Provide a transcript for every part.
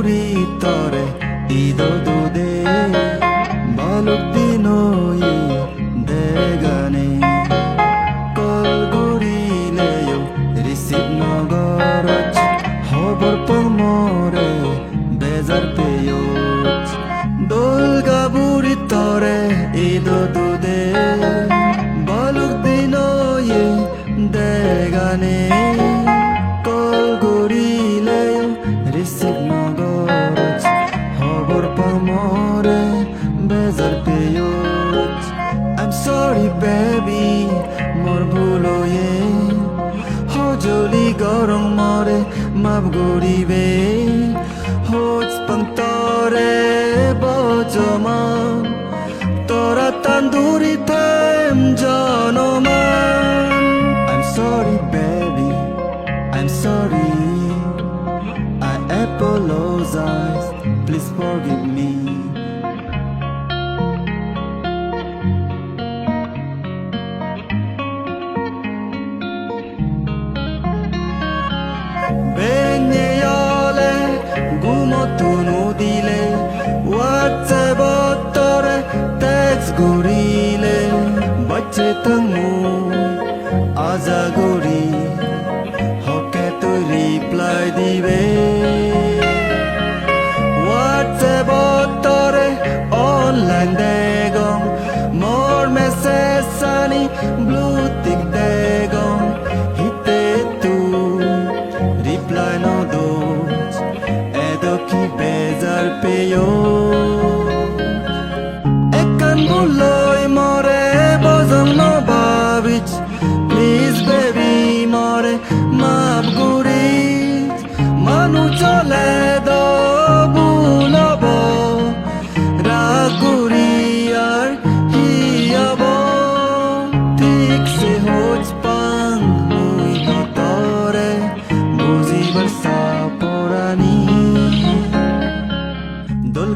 গুড়ি তরে ঈদ দুদে বালক দিন দেগানে। কল গুড়িলেও রিসিভ নগরচ বেজার I'm sorry baby মোর ভুল হয়ে হজলি গরম মরে মাপ গরিবে হোচ পন্তরে বজমান তোরা তান্দুরি থাম জনমান I'm sorry baby I'm sorry I apologize please forgive me tangmu azagori hoke tu reply dibe whatsapp tore online degom more message sani blue tick degom hite tu reply no dos edo ki bezar peyo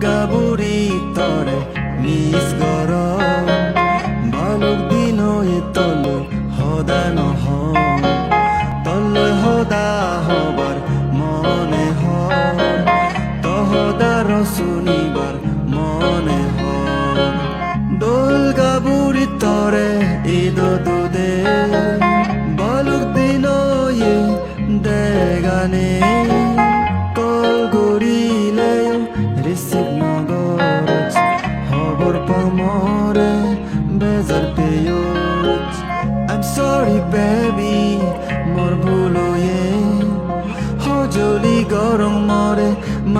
দোলগাবুরি তরে miss গর বালক দিন তল হদা নহ। তল হদা হবার মনে হ তহদার শুনিবার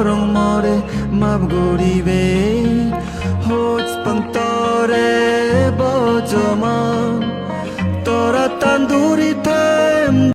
গরম মরে মাপ গরিবে